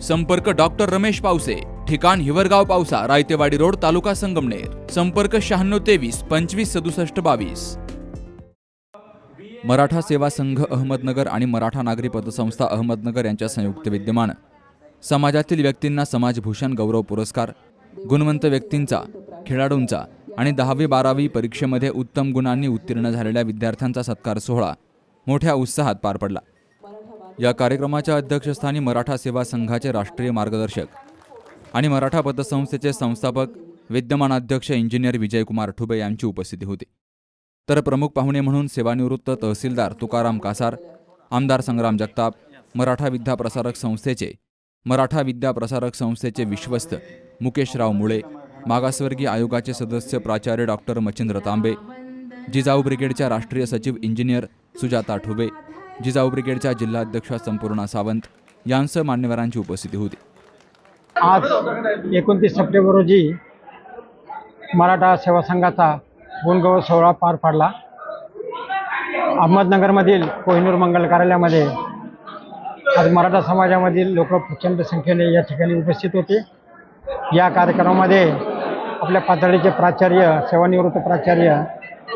संपर्क डॉक्टर रमेश पावसे ठिकाण हिवरगाव पावसा रायतेवाडी रोड तालुका संगमनेर. संपर्क शहाण्णव तेवीस पंचवीस सदुसष्ट बावीस. मराठा सेवा संघ अहमदनगर आणि मराठा नागरी पतसंस्था अहमदनगर यांच्या संयुक्त विद्यमान. समाजातील व्यक्तींना समाजभूषण गौरव पुरस्कार गुणवंत व्यक्तींचा खेळाडूंचा आणि दहावी बारावी परीक्षेमध्ये उत्तम गुणांनी उत्तीर्ण झालेल्या विद्यार्थ्यांचा सत्कार सोहळा मोठ्या उत्साहात पार पडला. या कार्यक्रमाच्या अध्यक्षस्थानी मराठा सेवा संघाचे राष्ट्रीय मार्गदर्शक आणि मराठा पतसंस्थेचे संस्थापक विद्यमान अध्यक्ष इंजिनियर विजयकुमार ठुबे यांची उपस्थिती होती. तर प्रमुख पाहुणे म्हणून सेवानिवृत्त तहसीलदार तुकाराम कासार आमदार संग्राम जगताप मराठा विद्या प्रसारक संस्थेचे मराठा विद्या प्रसारक संस्थेचे विश्वस्त मुकेशराव मुळे मागासवर्गीय आयोगाचे सदस्य प्राचार्य डॉक्टर मच्छिंद्र तांबे जिजाऊ ब्रिगेडच्या राष्ट्रीय सचिव इंजिनियर सुजाता ठुबे जिजाऊ ब्रिगेडच्या जिल्हाध्यक्षा संपूर्णा सावंत यांसह मान्यवरांची उपस्थिती होती. आज एकोणतीस सप्टेंबर रोजी मराठा सेवा संघाचा गुणगौरव सोहळा पार पाडला. अहमदनगरमधील कोहिनूर मंगल कार्यालयामध्ये आज मराठा समाजामधील लोक प्रचंड संख्येने या ठिकाणी उपस्थित होते. या कार्यक्रमामध्ये आपल्या पातळीचे प्राचार्य सेवानिवृत्त प्राचार्य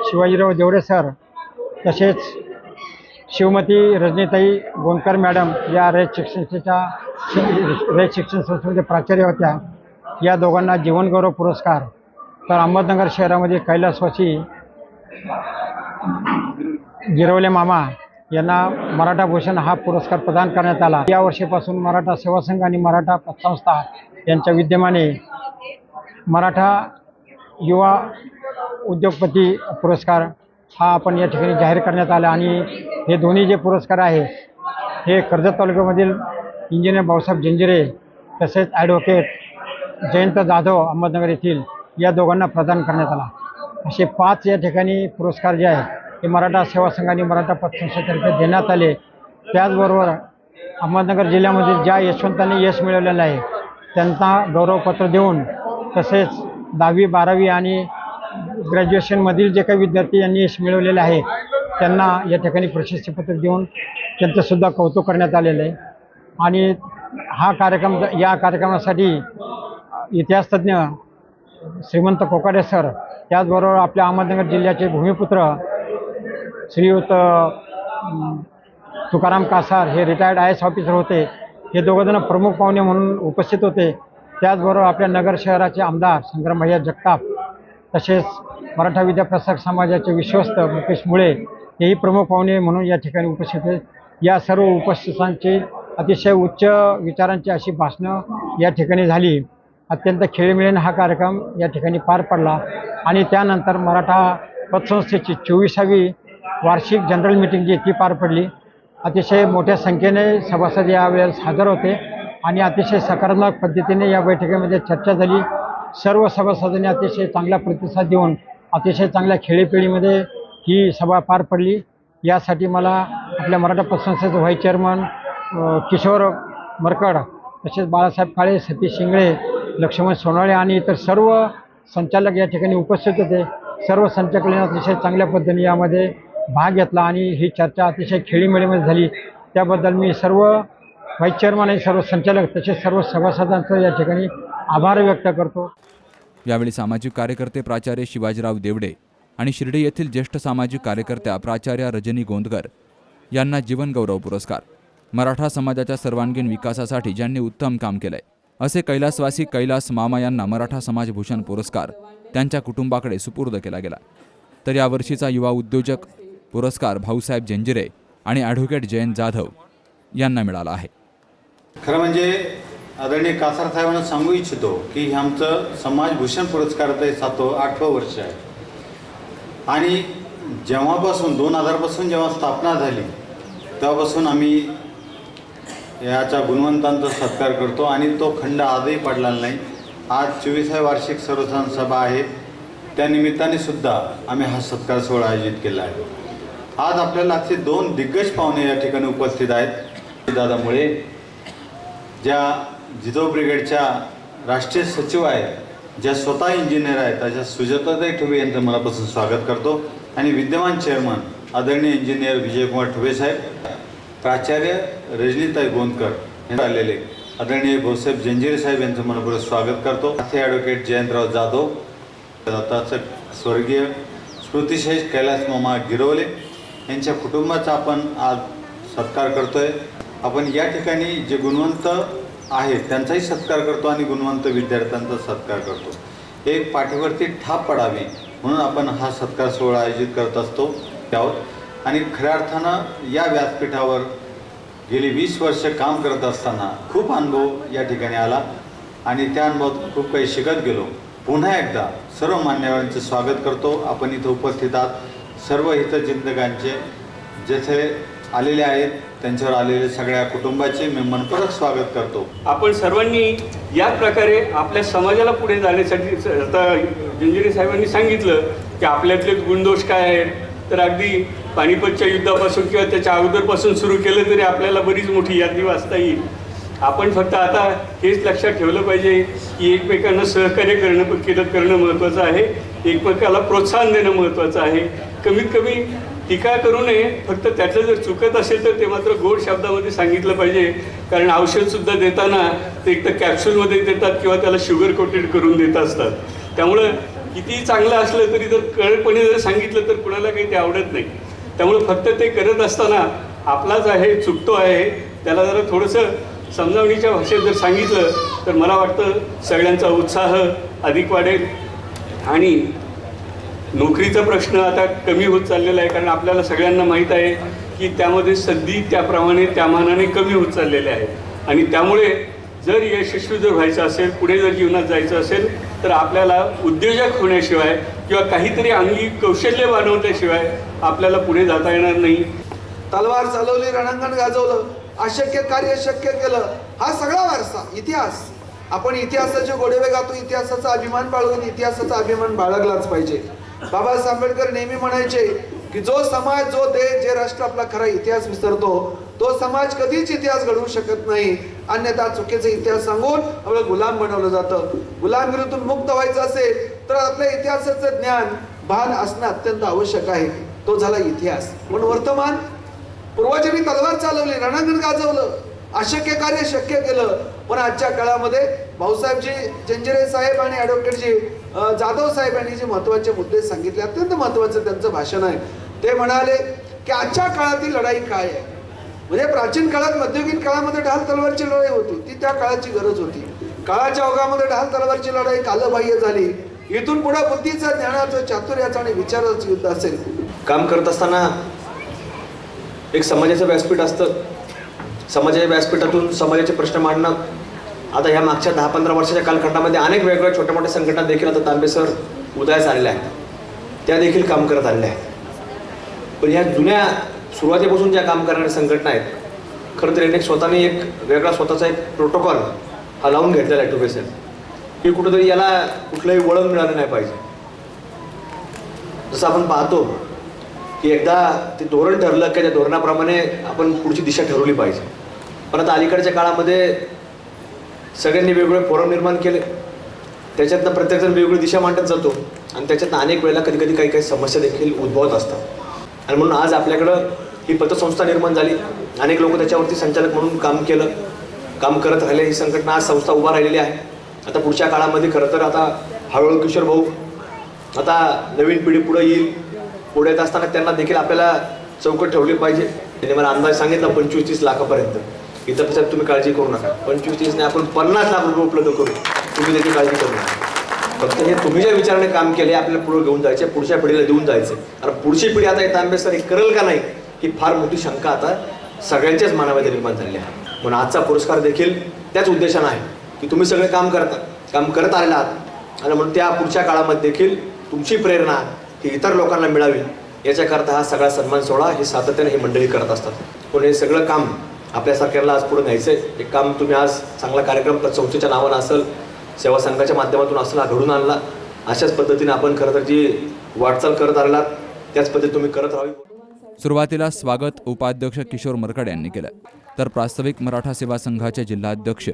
शिवाजीराव देवडे सर तसेच शिवमती रजनीताई गोंदकर मॅडम या रयत शिक्षणच्या संस्थेच्या रयत शिक्षण संस्थेमध्ये प्राचार्य होत्या. या दोघांना जीवनगौरव पुरस्कार. तर अहमदनगर शहरामध्ये कैलासवासी गिरवले मामा यांना मराठा भूषण हा पुरस्कार प्रदान करण्यात आला. या वर्षीपासून मराठा सेवा संघ आणि मराठा पतसंस्था यांच्या विद्यमाने मराठा युवा उद्योगपती पुरस्कार हा आपण या ठिकाणी जाहीर करण्यात आला आणि हे दोन्ही जे पुरस्कार आहे हे कर्जत तालुक्यामधील इंजिनियर भाऊसाहेब जंजिरे तसेच ॲडव्होकेट जयंत जाधव अहमदनगर येथील या दोघांना प्रदान करण्यात आला. असे पाच या ठिकाणी पुरस्कार जे आहे ते मराठा सेवा संघाने मराठा पतसंस्थेतर्फे देण्यात आले. त्याचबरोबर अहमदनगर जिल्ह्यामधील ज्या यशवंतांनी यश मिळवलेलं आहे त्यांना गौरवपत्र देऊन तसेच दहावी बारावी आणि ग्रॅज्युएशनमधील जे काही विद्यार्थी यांनी यश मिळवलेलं आहे त्यांना या ठिकाणी प्रशस्तीपत्र देऊन त्यांचंसुद्धा कौतुक करण्यात आलेलं आहे. आणि हा कार्यक्रम या कार्यक्रमासाठी इतिहासतज्ञ श्रीमंत कोकाडे सर त्याचबरोबर आपल्या अहमदनगर जिल्ह्याचे भूमिपुत्र श्रीयुत तुकाराम कासार हे रिटायर्ड आय एस ऑफिसर होते. हे दोघंजणं प्रमुख पाहुणे म्हणून उपस्थित होते. त्याचबरोबर आपल्या नगर शहराचे आमदार संग्रामभैया जगताप तसेच मराठा विद्याप्रसारक समाजाचे विश्वस्त मुकेश मुळे हेही प्रमुख पाहुणे म्हणून या ठिकाणी उपस्थित या सर्व उपस्थितांची अतिशय उच्च विचारांची अशी भाषणं या ठिकाणी झाली. अत्यंत खेळीमेळीने हा कार्यक्रम या ठिकाणी पार पडला आणि त्यानंतर मराठा पतसंस्थेची चोवीसावी वार्षिक जनरल मिटिंग जी ती पार पडली. अतिशय मोठ्या संख्येने सभासद यावेळेस हजर होते आणि अतिशय सकारात्मक पद्धतीने या बैठकीमध्ये चर्चा झाली. सर्व सभासदांनी अतिशय चांगला प्रतिसाद देऊन अतिशय चांगल्या खेळीपिळीमध्ये ही सभा पार पडली. यासाठी मला आपल्या मराठा पतसंस्थेचे व्हाईस चेअरमन किशोर मरकड तसेच बाळासाहेब काळे सतीश शिंगळे लक्ष्मण सोनाळे आणि इतर सर्व संचालक या ठिकाणी उपस्थित होते. सर्व संचालकांनी अतिशय चांगल्या पद्धतीने यामध्ये भाग घेतला आणि ही चर्चा अतिशय खेळीमेळीमध्ये झाली. त्याबद्दल मी सर्व व्हाईस चेअरमन आणि सर्व संचालक तसेच सर्व सभासदांचं या ठिकाणी आभार व्यक्त करतो. यावेळी सामाजिक कार्यकर्ते प्राचार्य शिवाजीराव देवडे आणि शिर्डी येथील ज्येष्ठ सामाजिक कार्यकर्त्या प्राचार्या रजनी गोंदकर यांना जीवनगौरव पुरस्कार. मराठा समाजाच्या सर्वांगीण विकासासाठी ज्यांनी उत्तम काम केलंय असे कैलासवासी कैलास मामा यांना मराठा समाजभूषण पुरस्कार त्यांच्या कुटुंबाकडे सुपूर्द केला गेला. तर यावर्षीचा युवा उद्योजक पुरस्कार भाऊसाहेब जंजिरे आणि ॲडव्होकेट जयंत जाधव यांना मिळाला आहे. खरं म्हणजे आदरणीय कासार साहेबांना सांगू इच्छितो की हे आमचं समाजभूषण पुरस्काराचं सातो आठवं वर्ष आहे. आणि जेव्हापासून दोन हजारपासून जेव्हा स्थापना झाली तेव्हापासून आम्ही याच्या गुणवंतांचा सत्कार करतो आणि तो खंड आजही पडलेला नाही. आज चोवीसाव्या वार्षिक सर्वसाधारण सभा आहे. त्यानिमित्ताने सुद्धा आम्ही हा सत्कार सोहळा आयोजित केला आहे. आज आपल्याला असे दोन दिग्गज पाहुणे या ठिकाणी उपस्थित आहेत. दादा मुळे ज्या जिजो ब्रिगेडच्या राष्ट्रीय सचिव आहेत ज्या स्वतः इंजिनियर आहेत अशा सुजाताताई ठुबे यांचं मनापासून स्वागत करतो. आणि विद्यमान चेअरमन आदरणीय इंजिनियर विजयकुमार ठुबे साहेब प्राचार्य रजनीताई गोंदकर यांना आलेले. आदरणीय भाऊसाहेब जंजिरे साहेब यांचं मनपूर्वक स्वागत करतो. असे ॲडव्होकेट जयंतराव जाधव आताचं स्वर्गीय स्मृतिशेष कैलास मामा गिरवले यांच्या कुटुंबाचा आपण आज सत्कार करतोय. आपण या ठिकाणी जे गुणवंत आहेत त्यांचाही सत्कार करतो आणि गुणवंत विद्यार्थ्यांचा सत्कार करतो. एक पाठीवरती ठाप पडावी म्हणून आपण हा सत्कार सोहळा आयोजित करत असतो त्यावर आणि खऱ्या अर्थानं या व्यासपीठावर गेली वीस वर्ष काम करत असताना खूप अनुभव या ठिकाणी आला. आणि त्या अनुभवात खूप काही शिकत गेलो. पुन्हा एकदा सर्व मान्यवरांचे स्वागत करतो. आपण इथं उपस्थित आहात. सर्व हितचिंतकांचे जेथे आलेले आहेत. त्यांच्यावर आलेले सगळ्या कुटुंबाचे मी मनपूर्वक स्वागत करतो. आपण सर्वांनी या प्रकारे आपल्या समाजाला पुढे जाण्यासाठी स- आता जंजिरे साहेबांनी सांगितलं की आपल्यातले गुणदोष काय आहेत? तर अगदी पानिपतच्या युद्धापासून किंवा त्याच्या अगोदरपासून सुरू केलं तरी आपल्याला बरीच मोठी यादी वाचता येईल. आपण फक्त आता हेच लक्षात ठेवलं पाहिजे की एकमेकांना सहकार्य करणं केलं करणं महत्त्वाचं आहे. एकमेकाला प्रोत्साहन देणं महत्त्वाचं आहे. कमीत कमी टीका करू नये फक्त त्यातलं जर चुकत असेल तर ते मात्र गोड शब्दामध्ये सांगितलं पाहिजे. कारण औषधसुद्धा देताना ते एक तर कॅप्सूलमध्ये देतात किंवा त्याला शुगर कोटेड करून देत असतात. त्यामुळं कितीही चांगलं असलं तरी जर कळपणे जर सांगितलं तर कुणाला काही ते आवडत नाही. त्यामुळं फक्त ते करत असताना आपलाच आहे चुकतो आहे त्याला जरा थोडंसं समजावणीच्या भाषेत जर सांगितलं तर मला वाटतं सगळ्यांचा उत्साह अधिक वाढेल. आणि नोकरीचा प्रश्न आता कमी होत चाललेला आहे कारण आपल्याला सगळ्यांना माहीत आहे की त्यामध्ये संधी त्याप्रमाणे त्या मानाने कमी होत चाललेले आहेत आणि त्यामुळे जर यशस्वी जर व्हायचं असेल पुढे जर जीवनात जायचं असेल तर आपल्याला उद्योजक होण्याशिवाय किंवा काहीतरी अंगी कौशल्य वाढवल्याशिवाय आपल्याला पुढे जाता येणार नाही. तलवार चालवली रणांगण गाजवलं अशक्य कार्य शक्य केलं हा सगळा वारसा इतिहास. आपण इतिहासाचे गोडवे गातो इतिहासाचा अभिमान बाळगून इतिहासाचा अभिमान बाळगलाच पाहिजे. बाबासाहेब आंबेडकर नेहमी म्हणायचे की जो समाज जो देश जे राष्ट्र आपला खरा इतिहास विसरतो तो समाज कधीच इतिहास घडवू शकत नाही. अन्यथा चुकीचा इतिहास सांगून आपलं गुलाम बनवलं जातं. गुलामगिरीतून मुक्त व्हायचं असेल तर आपल्या इतिहासाचं ज्ञान भान असणं अत्यंत आवश्यक आहे. तो झाला इतिहास. पण वर्तमान पूर्वजांनी तलवार चालवली रणांगण गाजवलं. अशक्य कार्य शक्य केलं. पण आजच्या काळामध्ये भाऊसाहेबजी जंजिरे साहेब आणि ॲडव्होकेटजी जाधव साहेबांनी जे महत्त्वाचे मुद्दे सांगितले अत्यंत महत्त्वाचं त्यांचं भाषण आहे. ते म्हणाले की आजच्या काळातील लढाई काय आहे? म्हणजे प्राचीन काळात मध्ययुगीन काळामध्ये ढाल तलवारची लढाई होती ती त्या काळाची गरज होती. काळाच्या ओघामध्ये ढाल तलवारची लढाई कालबाह्य झाली. इथून पुढे बुद्धीचा ज्ञानाचं चातुर्याचं आणि विचाराचं युद्ध असेल. काम करत असताना एक समाजाचं व्यासपीठ असतं. समाजाच्या व्यासपीठातून समाजाचे प्रश्न मांडणं आता ह्या मागच्या दहा पंधरा वर्षाच्या कालखंडामध्ये अनेक वेगवेगळ्या छोट्या मोठ्या संघटना देखील आता तांबे सर उदयास आलेल्या आहेत. त्या देखील काम करत आलेल्या आहेत. पण ह्या जुन्या सुरुवातीपासून ज्या काम करणाऱ्या संघटना आहेत खरं तर एक स्वतःने एक वेगळा स्वतःचा एक प्रोटोकॉल हा लावून घेतलेला आहे टुबे सर की कुठंतरी याला कुठलंही वळण मिळालं नाही पाहिजे. जसं आपण पाहतो की एकदा ते धोरण ठरलं की त्या धोरणाप्रमाणे आपण पुढची दिशा ठरवली पाहिजे. पण आता अलीकडच्या काळामध्ये सगळ्यांनी वेगवेगळे फोरम निर्माण केले. त्याच्यातनं प्रत्येकजण वेगवेगळी दिशा मांडत जातो. आणि त्याच्यातनं अनेक वेळेला कधी कधी काही काही समस्या देखील उद्भवत असतात. आणि म्हणून आज आपल्याकडं ही पतसंस्था निर्माण झाली. अनेक लोक त्याच्यावरती संचालक म्हणून काम केलं. काम करत राहिले. ही संघटना आज संस्था उभा राहिलेली आहे. आता पुढच्या काळामध्ये खरं तर आता हळूहळू किशोर भाऊ आता नवीन पिढी पुढे येईल. पुढे येत असताना त्यांना देखील आपल्याला चौकट ठेवली पाहिजे. त्यांनी मला अंदाज सांगितला पंचवीस तीस लाखापर्यंत. इतर साहेब तुम्ही काळजी करू नका. पंचवीस तीसने आपण पन्नास लाख रुपये उपलब्ध करू तुम्ही त्याची काळजी करू नका. फक्त हे तुम्ही ज्या विचाराने काम केले आपल्याला पुढे घेऊन जायचे पुढच्या पिढीला देऊन जायचे आणि पुढची पिढी आता येत आंबेसर हे करेल का नाही ही फार मोठी शंका आता सगळ्यांच्याच मनामध्ये निर्माण झालेली आहे. म्हणून आजचा पुरस्कार देखील त्याच उद्देशानं आहे की तुम्ही सगळे काम करता काम करत आलेला आहात. आणि म्हणून त्या पुढच्या काळामध्ये देखील तुमची प्रेरणा ही इतर लोकांना मिळावी याच्याकरता हा सगळा सन्मान सोहळा हे सातत्याने ही मंडळी करत असतात. पण हे सगळं काम आपल्यासारख्याला आज पुढे न्यायचं आहे एक काम तुम्ही आज चांगला कार्यक्रम संस्थेच्या नावानं असेल सेवा संघाच्या माध्यमातून असेल हा घडून आणला. अशाच पद्धतीने आपण खरं तर जी वाटचाल करत आलात त्याच पद्धती तुम्ही करत राहावी. सुरुवातीला स्वागत उपाध्यक्ष किशोर मरकड यांनी केलं. तर प्रास्ताविक मराठा सेवा संघाचे जिल्हाध्यक्ष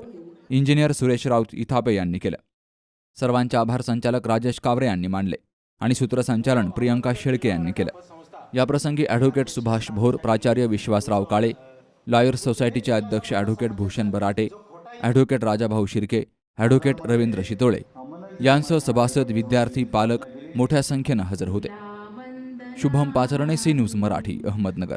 इंजिनियर सुरेश राऊत इथापे यांनी केलं. सर्वांचे आभार संचालक राजेश कावरे यांनी मांडले आणि सूत्रसंचालन प्रियंका शेळके यांनी केलं. याप्रसंगी ॲडव्होकेट सुभाष भोर प्राचार्य विश्वासराव काळे लॉयर्स सोसायटीचे अध्यक्ष advocate Bhushan Barate advocate Rajabhau Shirke advocate Ravindra Shitole यांसह सभासद विद्यार्थी पालक मोठ्या संख्येनं हजर होते. Shubham Pacharne C News Marathi Ahmednagar.